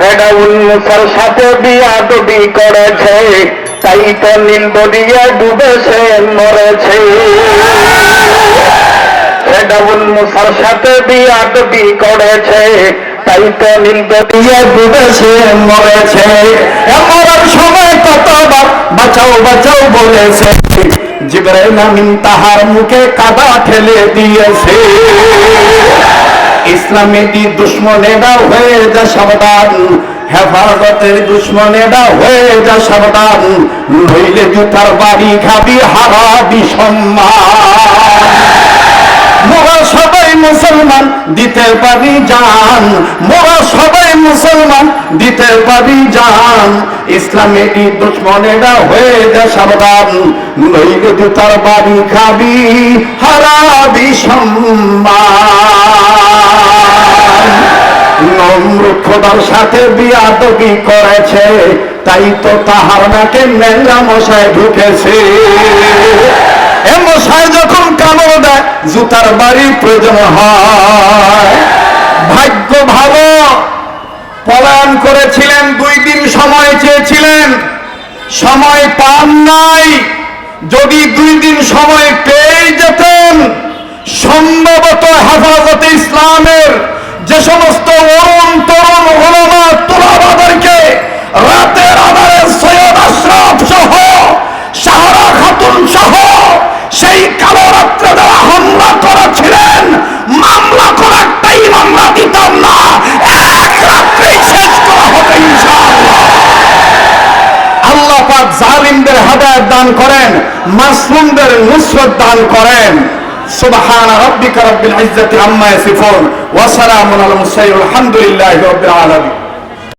ফেরাউন মুসার সাথে বিয়াদবি করেছে, তাই তো নীল দরিয়া ডুবেছে মরেছে। ফেরাউন মুসার সাথে বিয়াদবি করেছে, তাই তো নীল দরিয়া ডুবেছে মরেছে। মরার সময় কতবার বাঁচাও বাঁচাও বলেছে। জিব্রাইল আমিন তাহার মুখে কাদা ঠেলে দিয়েছে। ইসলামেরই দুশ্মনেরা হয়ে যা সাবধান। হেফাজতের দুশ্মনেরা হয়ে যা সাবধান। নইলে জুতার বাড়ি খাবি হারাবি সম্মান। মোরা সবাই মুসলমান, দিতে পারি জান। মোরা সবাই মুসলমান, দিতে পারি জান। ইসলামেরই দুশ্মনেরা হয়ে যা সাবধান। নইলে জুতার বাড়ি খাবি হারাবি সম্মান। খোদার সাথে বিয়াদবি করেছে, তাই তো তাহার নাকে মেলা মশায় ঢুকেছে। এ যখন কামড় দেয়, জুতার বাড়ি প্রয়োজন হয়। ভাগ্য ভালো, পলায়ন করেছিলেন, দুই দিন সময় চেয়েছিলেন। সময় পান নাই, যদি দুই দিন সময় পেয়ে যেতেন, সম্ভবত হেফাজতে ইসলামের যে সমস্ত জালিমদের হাদায়াত দান করেন, মাসলুমদের নুসরত দান করেন। সুবহান রাব্বিকা রাব্বিল ইজ্জাতি আম্মা ইয়াসিফুন, ওয়া সালামুন আলাল মুরসালিন, আলহামদুলিল্লাহি রাব্বিল আলামিন।